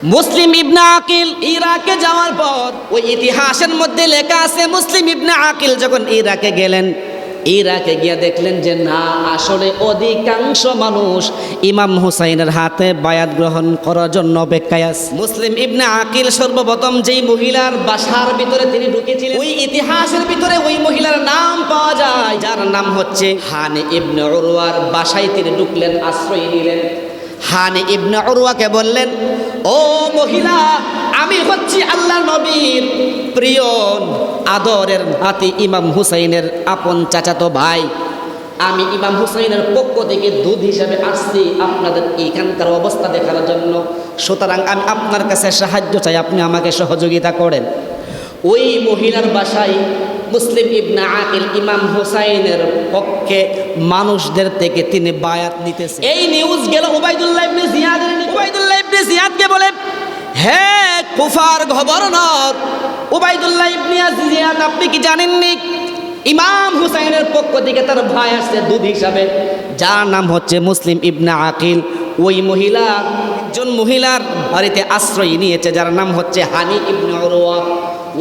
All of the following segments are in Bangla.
মুসলিম ইবনা আকিল ইরাকে যাওয়ার পর ওই ইতিহাসের মধ্যে লেখা আছে, মুসলিম ইবনা আকিল যখন ইরাকে গেলেন, ইরাকে গিয়ে দেখলেন যে না, আসলে অধিকাংশ মানুষ ইমাম হুসাইনের হাতে বায়াত গ্রহণ করার জন্য অপেক্ষায় আছে। মুসলিম ইবনে আকিল সর্বপ্রথম যেই মহিলার বাসার ভিতরে তিনি ঢুকেছিলেন, ওই ইতিহাসের ভিতরে ওই মহিলার নাম পাওয়া যায়, যার নাম হচ্ছে হানি ইবনে উরওয়ার। বাসায় তিনি ঢুকলেন, আশ্রয় নিলেন। হানি ইবনে উরওয়াকে বললেন, ও মহিলা, আমি হচ্ছি আল্লাহ নবীর প্রিয় আদরের নাতি ইমাম হুসাইনের আপন চাচাতো ভাই। আমি ইমাম হুসাইনের পক্ষ থেকে দুধ হিসাবে আসছি আপনাদের এখানকার অবস্থা দেখার জন্য। সুতরাং আমি আপনার কাছে সাহায্য চাই, আপনি আমাকে সহযোগিতা করেন। ওই মহিলার বাসায় মুসলিম ইবনা আকিল ইমাম হুসাইনের পক্ষে মানুষদের থেকে তিনি বায়াত নিতেছে। এই নিউজ গেল উবাইদুল্লাহ ইবনে নিকট। উবাইদুল্লাহ ইবনে জিয়াদকে বলে, হে কুফার গভর্নর, উবাইদুল্লাহ ইবনে জিয়াদ, আপনি কি জানেন জানেননি? ইমাম হুসাইনের পক্ষ থেকে তার ভাই আসছে দুধ হিসাবে। যার নাম হচ্ছে মুসলিম ইবনা আকিল। ওই মহিলা একজন মহিলার বাড়িতে আশ্রয় নিয়েছে, যার নাম হচ্ছে হানি ইবনে উরওয়া।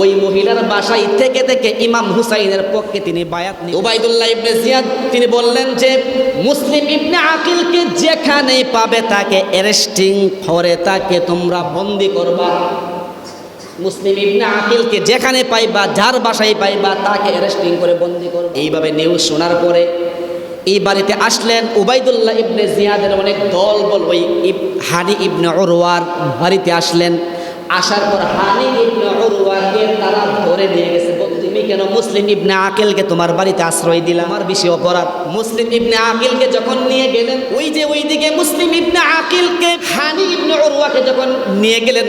ওই মহিলার বাসায় থেকে থেকে ইমাম হুসাইনের পক্ষে তিনি বায়াত নিয়ে উবাইদুল্লাহ ইবনে জিয়াদ, তিনি বললেন যে, মুসলিম ইবনে আকিলকে যেখানে পাবে তাকে অ্যারেস্টিং করে, তাকে তোমরা বন্দি করবা। মুসলিম ইবনে আকিলকে যেখানে পাইবা, যার বাসায় পাইবা, তাকে অ্যারেস্টিং করে বন্দি করবে। এইভাবে নিউজ শোনার পরে এই বাড়িতে আসলেন উবাইদুল্লাহ ইবনে জিয়াদের অনেক দল বল ওই হানি ইবনে ওরওয়ার বাড়িতে আসলেন। আসার পর হানি ইবনে তারা ধরে নিয়ে গেছে। তুমি কেন মুসলিম ইবনে আকিলকে তোমার বাড়িতে আশ্রয় দিলাম আমার বেশি অপরাধ। মুসলিম ইবনে আকিলকে যখন নিয়ে গেলেন, ওই যে ওইদিকে মুসলিম ইবনে আকিলকে হানি ইবনে ওরওয়াকে যখন নিয়ে গেলেন,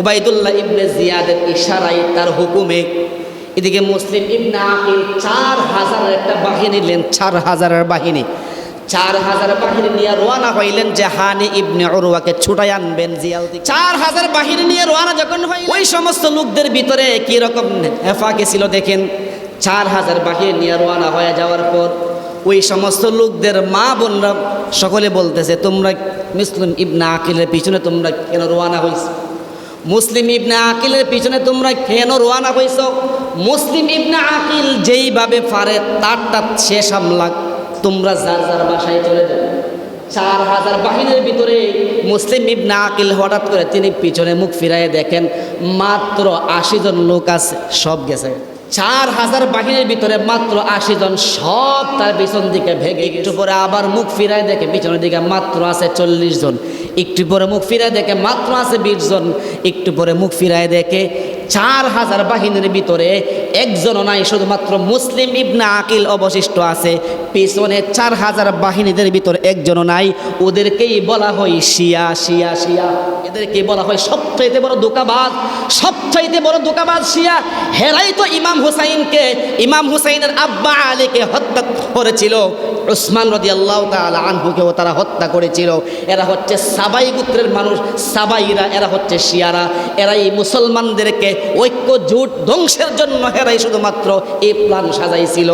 উবাইদুল্লাহ ইবনে জিয়াদের ইশারায় তার হুকুমে এদিকে মুসলিম ইবনে আকিল চার হাজারের একটা বাহিনী নিলেন, চার হাজারের বাহিনী। চার হাজার বাহিনী নিয়ে রোয়ানা হইলেন যে হানি ইবনে অরুয়াকে ছুটাই আনবেন জিয়াল চার হাজার বাহিনী নিয়ে রোয়ানা যখন হয় ওই সমস্ত লোকদের ভিতরে কি রকম হেফাকে ছিল দেখেন? চার হাজার বাহিনী নিয়ে রোয়ানা হয়ে যাওয়ার পর ওই সমস্ত লোকদের মা বোনরা সকলে বলতেছে, তোমরা মুসলিম ইবনে আকিলের পিছনে তোমরা কেন রোয়ানা হয়েছে মুসলিম ইবনে আকিলের পিছনে তোমরা কেন রোয়ানা হয়েছ মুসলিম ইবনা আকিল যেইভাবে পারে, তারটা সে সামলা তোমরা যার যার বাসায় চলে যাও। চার হাজার বাহিনীর ভিতরে মুসলিম ইবনে আকিল হঠাৎ করে তিনি পিছনে মুখ ফিরায় দেখেন মাত্র আশি জন লোক আছে, সব গেছে। চার হাজার বাহিনীর ভিতরে মাত্র আশি জন সব তার পিছন দিকে ভেগে একটু পরে আবার মুখ ফিরায় দেখে পিছনের দিকে মাত্র আছে চল্লিশ জন। একটু পরে মুখ ফিরায় দেখে মাত্র আছে বিশ জন। একটু পরে মুখ ফিরায় দেখে চার হাজার বাহিনীর ভিতরে একজনও নাই, শুধুমাত্র মুসলিম ইবনা আকিল অবশিষ্ট আছে। পিছনে চার হাজার বাহিনীদের ভিতরে একজনও নাই। ওদেরকেই বলা হয় শিয়া শিয়া শিয়া। এদেরকে বলা হয় সবচাইতে বড় দোকাবাজ, সবচাইতে বড় দোকাবাজ শিয়া। হেরাই তো ইমাম হুসাইনকে, ইমাম হুসাইনের আব্বা আলীকে হত্যা করেছিল। উসমান রদি আল্লাহ তালা আনহুকেও তারা হত্যা করেছিল। এরা হচ্ছে সাবাই গোত্রের মানুষ, সাবাইরা, এরা হচ্ছে শিয়ারা। এরা এই মুসলমানদেরকে ঐক্য জোট ধ্বংসের জন্য এরাই শুধুমাত্র এই প্ল্যান সাজাইছিল।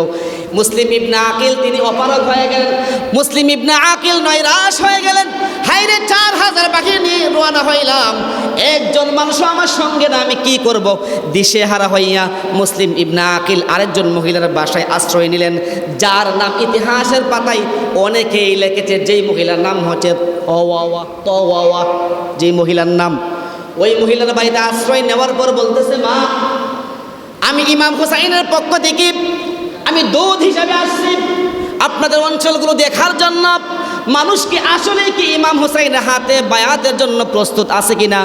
মুসলিম ইবনা আকিল, তিনি অপারগ হয়ে গেলেন। মুসলিম ইবনা আকিল নৈরাশ হয়ে গেলেন। হাইরে চার হাজার বাকি নিয়ে রোয়ানা হইলাম। একজন মানুষ আমার সঙ্গে না, আমি কি করব? দিশে হারা হইয়া মুসলিম ইবনা আকিল আরেকজন মহিলার বাসায় আশ্রয় নিলেন, যার নাম ইতিহাসের পাতায় অনেকেই লিখেছে, যেই মহিলার নাম হচ্ছে অওয়াওয়া, তওয়াওয়া। যেই মহিলার নাম ওই মহিলার বাড়িতে আশ্রয় নেওয়ার পর বলতেছে, মা, আমি ইমাম হুসাইনের পক্ষ থেকে আমি দুধ হিসাবে আসছি। আপনাদের অঞ্চলগুলো দেখার জন্য মানুষ কি আসলে কি ইমাম হুসাইনের হাতে বায়াতের জন্য প্রস্তুত আছে কিনা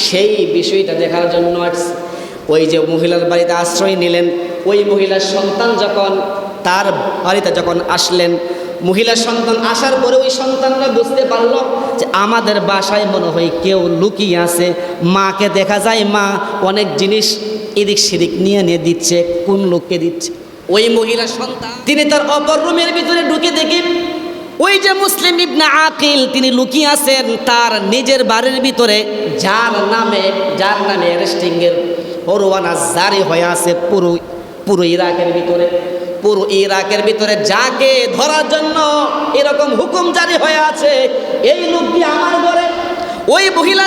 সেই বিষয়টা দেখার জন্য আসছি। ওই যে মহিলার বাড়িতে আশ্রয় নিলেন, ওই মহিলার সন্তান যখন তার বাড়িতে যখন আসলেন মহিলার সন্তান আসার পরে ওই সন্তানরা বুঝতে পারল যে আমাদের বাসায় মনে হয় কেউ লুকিয়ে আছে। মাকে দেখা যায় মা অনেক জিনিস এদিক সেদিক নিয়ে নিয়ে দিচ্ছে, কোন লোককে দিচ্ছে। ওই মহিলা সন্তান তিনি তার অপর রুমের ভিতরে ঢুকে দেখি ওই যে মুসলিম ইবনা আকিল তিনি লুকিয়ে আছেন, তার নিজের বাড়ির ভিতরে, যার নামে যার নামে অ্যারেস্টিংয়ের পরোয়ানা জারি হয়ে আছে পুরো পুরো ইরাকের ভিতরে। পুরো ইরাকের ভিতরে যাকে ধরার জন্য এরকম হুকুম জারি হয়ে আছে, এই লোকটি আমার ঘরে? ওই মহিলা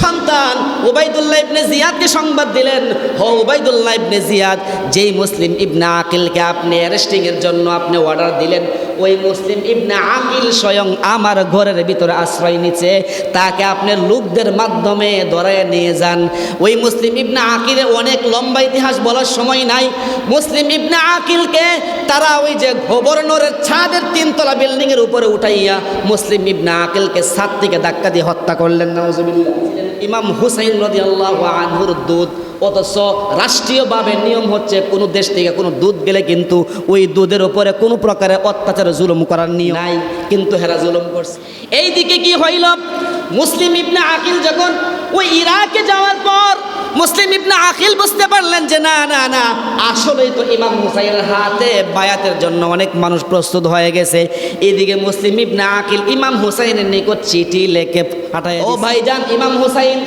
সন্তান ওবায়দুল্লাহ ইবনে জিয়াদকে সংবাদ দিলেন। হ ওবায়দুল্লাহ ইবনে জিয়াদ, যেই মুসলিম ইবনে আকিলকে আপনি অ্যারেস্টিংয়ের জন্য আপনি অর্ডার দিলেন ওই মুসলিম ইবনে আকিল স্বয়ং আমার ঘরের ভিতরে আশ্রয় নিচ্ছে তাকে আপনি লোকদের মাধ্যমে ধরায় নিয়ে যান। ওই মুসলিম ইবনে আকিলের অনেক লম্বা ইতিহাস বলার সময় নাই। মুসলিম ইবনে আকিলকে তারা ওই যে গভর্নরের ছাদের তিনতলা বিল্ডিং এর উপরে উঠাইয়া মুসলিম ইবনে আকিলকে ছাদ থেকে ধাক্কা দিয়ে হত্যা করলেন। নাউজুবিল্লাহ। ইমাম হুসাইন রাদিয়াল্লাহু আনহুর দুধ অথচ রাষ্ট্রীয়ভাবে নিয়ম হচ্ছে কোনো দেশ থেকে কোনো দুধ গেলে কিন্তু ওই দুধের উপরে কোনো প্রকারের অত্যাচার জুলুম করার নিয়ম নাই কিন্তু হেরা জুলুম করছে। এইদিকে কি হইল? মুসলিম ইবনে আকিল যখন ওই ইরাকে যাওয়ার পর মুসলিম ইবনে আকিল বুঝতে পারলেন যে না না না আসলেই তো ইমাম হুসাইনের হাতে বায়াতের জন্য অনেক মানুষ প্রস্তুত হয়ে গেছে। এদিকে মুসলিম ইবনে আকিল ইমাম হুসাইনের নিকট চিঠি লেখে পাঠায় ও ভাইজান ইমাম হুসাইন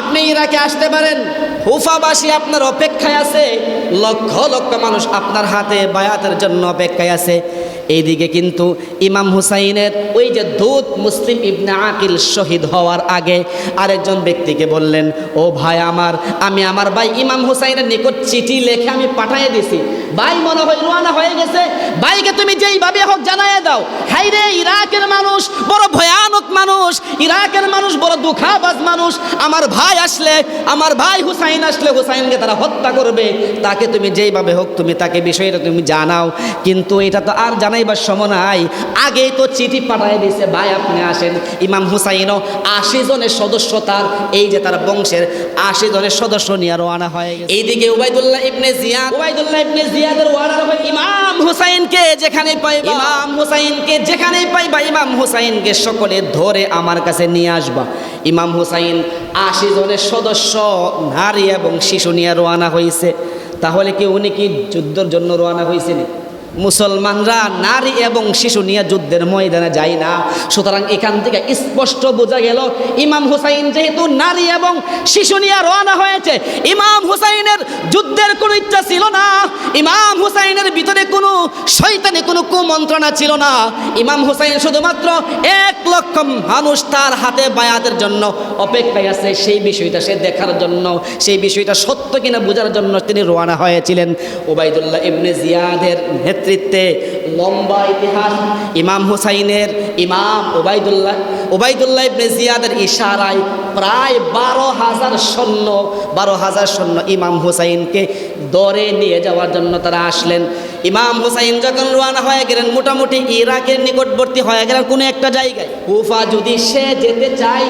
আপনি ইরাকে আসতে পারেন। হুফাবাসী আপনার অপেক্ষায় আছে। লক্ষ লক্ষ মানুষ আপনার হাতে বায়াতের জন্য অপেক্ষায় আছে। এইদিকে কিন্তু ইমাম হুসাইনের ওই যে দূত মুসলিম ইবনে আকিল শহীদ হওয়ার আগে আরেকজন ব্যক্তিকে বললেন, ও ভাই আমার, আমি আমার ভাই ইমাম হুসাইনের নিকট চিঠি লেখে আমি পাঠিয়ে দিছি। ভাই মনে হয় রোয়ানা হয়ে গেছে। ভাইকে তুমি যেইভাবে হোক জানায় দাও। হাই রে, ইরাকের মানুষ, বড় ভয়ানক মানুষ। ইরাকের মানুষ, বড় দুঃখাবাজ মানুষ। আমার ভাই আসলে, আমার ভাই হুসাইন আসলে হুসাইনকে তারা হত্যা করবে। তাকে তুমি যেইভাবে হোক তুমি তাকে বিষয়টা তুমি জানাও। কিন্তু এটা তো আর জানাইবার সময় নাই। আগেই তো চিঠি পাঠায় দিয়েছে ভাই, আপনি আসেন। ইমাম হুসাইনও আশি জনের সদস্য তার, এই যে তার বংশের আশি জনের সদস্য নিয়ে রওনা হয়ে। এইদিকে Ubaidullah ibn Ziyad Ubaidullah ibn জিয়াদের ওয়ার্ডার হয় ইমাম হুসাইনকে যেখানে পাই ইমাম হুসাইনকে যেখানে পাইবা, ইমাম হুসাইনকে সকলে ধরে আমার কাছে নিয়ে আসবা। ইমাম হুসাইন আশি জনের সদস্য, নারী এবং শিশু নিয়ে রওনা হয়েছে তাহলে কি উনি কি যুদ্ধের জন্য রওনা হয়েছেন মুসলমানরা নারী এবং শিশু নিয়ে যুদ্ধের ময়দানে যায় না। সুতরাং এখান থেকে স্পষ্ট বোঝা গেল, ইমাম হুসাইন যেহেতু নারী এবং শিশু নিয়ে রওনা হয়েছে, ইমাম হুসাইনের যুদ্ধের কোনো ইচ্ছা ছিল না। ইমাম হুসাইনের ভিতরে শৈতানি কোনো কুমন্ত্রণা ছিল না। ইমাম হুসাইন শুধুমাত্র এক লক্ষ মানুষ তার হাতে বায়াতের জন্য অপেক্ষায় আছে। সেই বিষয়টা সে দেখার জন্য, সেই বিষয়টা সত্য কিনা বোঝার জন্য তিনি রোয়ানা হয়েছিলেন। ওবায়দুল্লাহ ইবনে জিয়াদের নেতৃত্বে লম্বা ইতিহাস, ইমাম হুসাইনের, ইমাম ওবায়দুল্লাহ ওবায়দুল্লাহ ইবনে জিয়াদের ইশারায় প্রায় বারো হাজার সৈন্য, বারো হাজার সৈন্য ইমাম হুসাইনকে দরে নিয়ে যাওয়ার জন্য তারা আসলেন। ইমাম হুসাইন যখন রওনা হয়ে গেলেন, মোটামুটি ইরাকের নিকটবর্তী হয়ে গেলেন কোনো একটা জায়গায়। কুফা যদি সে যেতে চায়,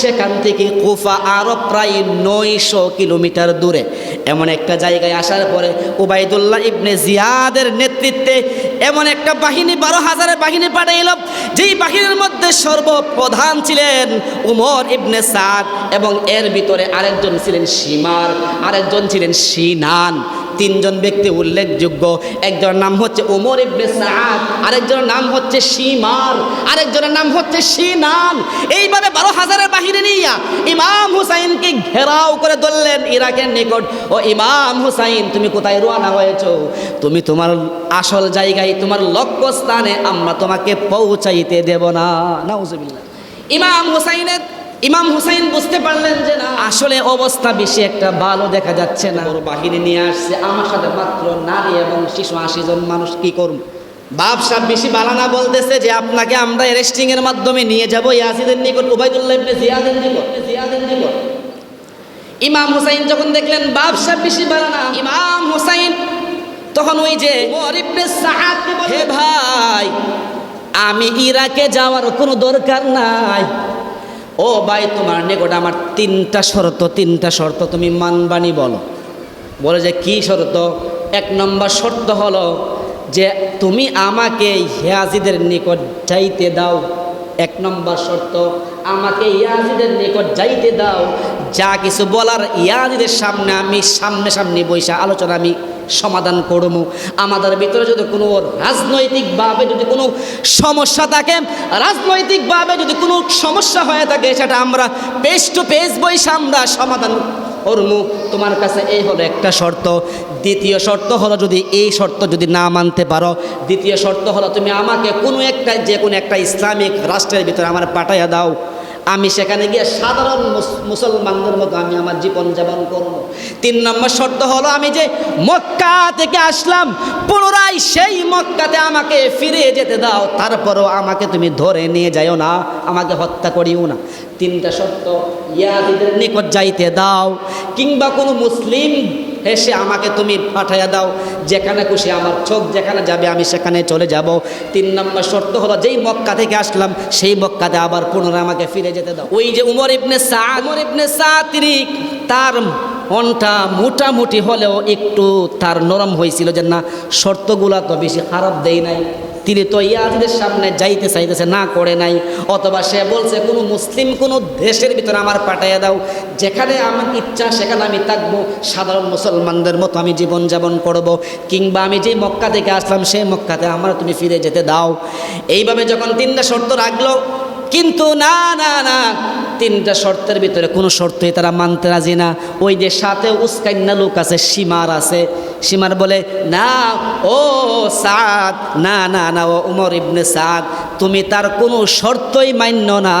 সেখান থেকে কুফা আরও প্রায় নয়শো কিলোমিটার দূরে। এমন একটা জায়গায় আসার পরে উবাইদুল্লাহ ইবনে জিয়াদের নেতৃত্বে এমন একটা বাহিনী, বারো হাজারের বাহিনী পাঠাইল, যেই বাহিনীর মধ্যে সর্বপ্রধান ছিলেন উমর ইবনে সাদ এবং এর ভিতরে আরেকজন ছিলেন সীমার আরেকজন ছিলেন সিনান তিনজন ব্যক্তি উল্লেখযোগ্য। একজনের নাম হচ্ছে ওমর ইবনে সাদ আরেকজনের নাম হচ্ছে সীমার আরেকজনের নাম হচ্ছে সিনান এইভাবে বারো হাজারের বাহিরে নিয়া ইমাম হুসাইনকে ঘেরাও করে ধরলেন ইরাকের নিকট। ও ইমাম হুসাইন, তুমি কোথায় রওনা হয়েছ? তুমি তোমার আসল জায়গায়, তোমার লক্ষ্য স্থানে আমরা তোমাকে পৌঁছাইতে দেব না। নাউজুবিল্লাহ। ইমাম হুসাইনের ইমাম হুসাইন বুঝতে পারলেন যে না আসলে অবস্থা বেশি একটা ভালো দেখা যাচ্ছে না। ওর বাহিনী নিয়ে আসছে আমার সাথে মাত্র নারী এবং শিশু আশি জন মানুষ কি করব? বাপ সাহেব বেশি বালানা বলতেছে যে আপনাকে আমরা অ্যারেস্টিং এর মাধ্যমে নিয়ে যাব ইয়াসিদের নিকট উবাইদুল্লাহ ইবনে জিয়াদের নিকট জিয়াদের নিকট। ইমাম হুসাইন যখন দেখলেন বাপ সাহেব বেশি বালানা ইমাম হুসাইন তখন ওই যে হে ভাই আমি ইরাকে যাওয়ার কোনো দরকার নাই। ও ভাই, তোমার নিকট আমার তিনটা শর্ত তিনটা শর্ত তুমি মানবানি বলো। বলে যে কি শর্ত? এক নম্বর শর্ত হলো যে তুমি আমাকে হেয়াজিদের নিকট যাইতে দাও। এক নম্বর শর্ত আমাকে ইয়াজিদের নিকট যাইতে দাও। যা কিছু বলার ইয়াজিদের সামনে আমি সামনে সামনে বৈশা আলোচনা আমি সমাধান করব। আমাদের ভিতরে যদি কোনো রাজনৈতিকভাবে যদি কোনো সমস্যা থাকে, রাজনৈতিকভাবে যদি কোনো সমস্যা হয়ে থাকে, সেটা আমরা পেস টু পেস বৈশা আমরা সমাধান করব। তোমার কাছে এই হলো একটা শর্ত। দ্বিতীয় শর্ত হলো যদি এই শর্ত যদি না মানতে পারো, দ্বিতীয় শর্ত হলো তুমি আমাকে কোনো একটা, যে কোনো একটা ইসলামিক রাষ্ট্রের ভিতরে আমার পাঠাইয়া দাও। আমি সেখানে গিয়ে সাধারণ মুস- মুসলমানদের মতো আমি আমার জীবন যাপন করব। তিন নম্বর শর্ত হলো আমি যে মক্কা থেকে আসলাম, পুনরায় সেই মক্কাতে আমাকে ফিরে যেতে দাও, তারপরও আমাকে তুমি ধরে নিয়ে যাইও না, আমাকে হত্যা করিও না। তিনটা শর্ত ইয়াদিদের নিকট যাইতে দাও, কিংবা কোনো মুসলিম এসে আমাকে তুমি পাঠাইয়া দাও। যেখানে খুশি আমার চোখ যেখানে যাবে, আমি সেখানে চলে যাব। তিন নম্বর শর্ত হলো, যেই মক্কা থেকে আসলাম, সেই মক্কাতে আবার পুনরায় আমাকে ফিরে যেতে দাও। ওই যে উমর ইবনে সা উমর ইবনে সা তার মনটা মোটামুটি হলেও একটু তার নরম হয়েছিল যে, না, শর্তগুলা তো বেশি খারাপ দেয় নাই। তিনি তো ইয়াদের সামনে যাইতে চাইতেছে, না করে নাই। অথবা সে বলছে, কোনো মুসলিম কোনো দেশের ভিতরে আমার পাঠাইয়া দাও, যেখানে আমার ইচ্ছা সেখানে আমি থাকব, সাধারণ মুসলমানদের মতো আমি জীবনযাপন করব। কিংবা আমি যে মক্কা থেকে আসলাম সেই মক্কাতে আমার তুমি ফিরে যেতে দাও। এইভাবে যখন তিনটা শর্ত রাখল, কিন্তু না না না তিনটা শর্তের ভিতরে কোনো শর্তই তারা মানতে রাজি না। ওই যে সাথে উস্কাইন্না লোক আছে, সীমার আছে। সীমার বলে, না, ও সাদ, না না না, ও উমর ইবনে সাদ, তুমি তার কোনো শর্তই মান্য না।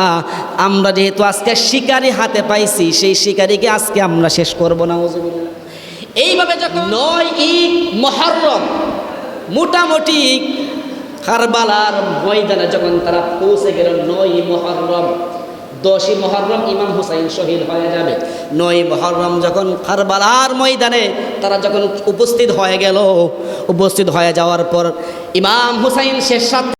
আমরা যেহেতু আজকে শিকারি হাতে পাইছি, সেই শিকারিকে আজকে আমরা শেষ করব না এইভাবে যখন নয় ই মহরম, মোটামুটি কারবালার ময়দানে যখন তারা পৌঁছে গেল নয় মহরম দশই মহরম ইমাম হুসাইন শহীদ হয়ে যাবে। নয় মহরম যখন কারবালার ময়দানে তারা যখন উপস্থিত হয়ে গেল, উপস্থিত হয়ে যাওয়ার পর ইমাম হুসাইন শেষ